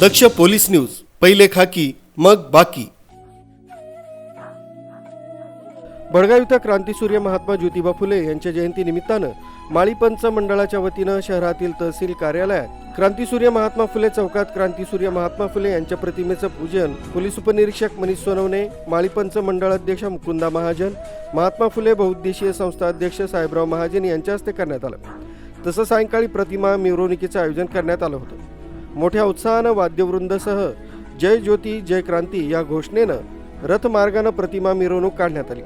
दक्ष police news पहिले खाकी मग बाकी. भडगाव इथं क्रांतीसूर्य महात्मा ज्योतिबा फुले यांच्या जयंतीनिमित्तानं माळीपंच मंडळाच्या वतीनं शहरातील तहसील कार्यालयात क्रांतीसूर्य महात्मा फुले चौकात क्रांतीसूर्य महात्मा फुले यांच्या प्रतिमेचं पूजन पोलीस उपनिरीक्षक मनीष सोनवणे माळीपंच मंडळ अध्यक्ष मुकुंदा महाजन महात्मा फुले बहुउद्देशीय संस्था अध्यक्ष साहेबराव महाजन यांच्या हस्ते करण्यात आलं. तसं सायंकाळी प्रतिमा मिरवणुकीचं आयोजन करण्यात आलं होतं. मोठ्या उत्साहानं वाद्यवृंदसह जय ज्योती जय क्रांती या घोषणेनं रथमार्गानं प्रतिमा मिरवणूक काढण्यात आली.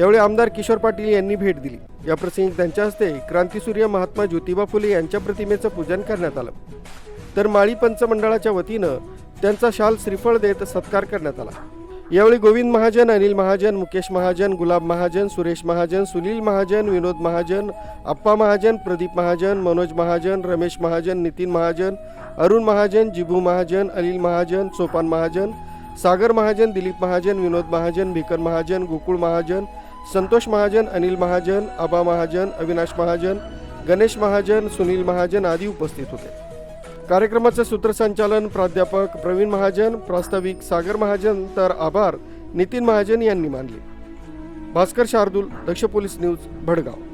यावेळी आमदार किशोर पाटील यांनी भेट दिली. या प्रसंगी त्यांच्या हस्ते क्रांतीसूर्य महात्मा ज्योतिबा फुले यांच्या प्रतिमेचं पूजन करण्यात आलं. तर माळी पंचमंडळाच्या वतीनं त्यांचा शाल श्रीफळ देत सत्कार करण्यात आला. यावेळी गोविंद महाजन अनिल महाजन मुकेश महाजन गुलाब महाजन सुरेश महाजन सुनील महाजन विनोद महाजन अप्पा महाजन प्रदीप महाजन मनोज महाजन रमेश महाजन नितीन महाजन अरुण महाजन जिबू महाजन अनिल महाजन सोपान महाजन सागर महाजन दिलीप महाजन विनोद महाजन भिकर महाजन गोकुळ महाजन संतोष महाजन अनिल महाजन आबा महाजन अविनाश महाजन गणेश महाजन सुनील महाजन आदी उपस्थित होते. कार्यक्रमाचं सूत्रसंचालन प्राध्यापक प्रवीण महाजन प्रास्ताविक सागर महाजन तर आभार नितीन महाजन यांनी मानले. Bhaskar Shardul Daksh police news Bhadgaon.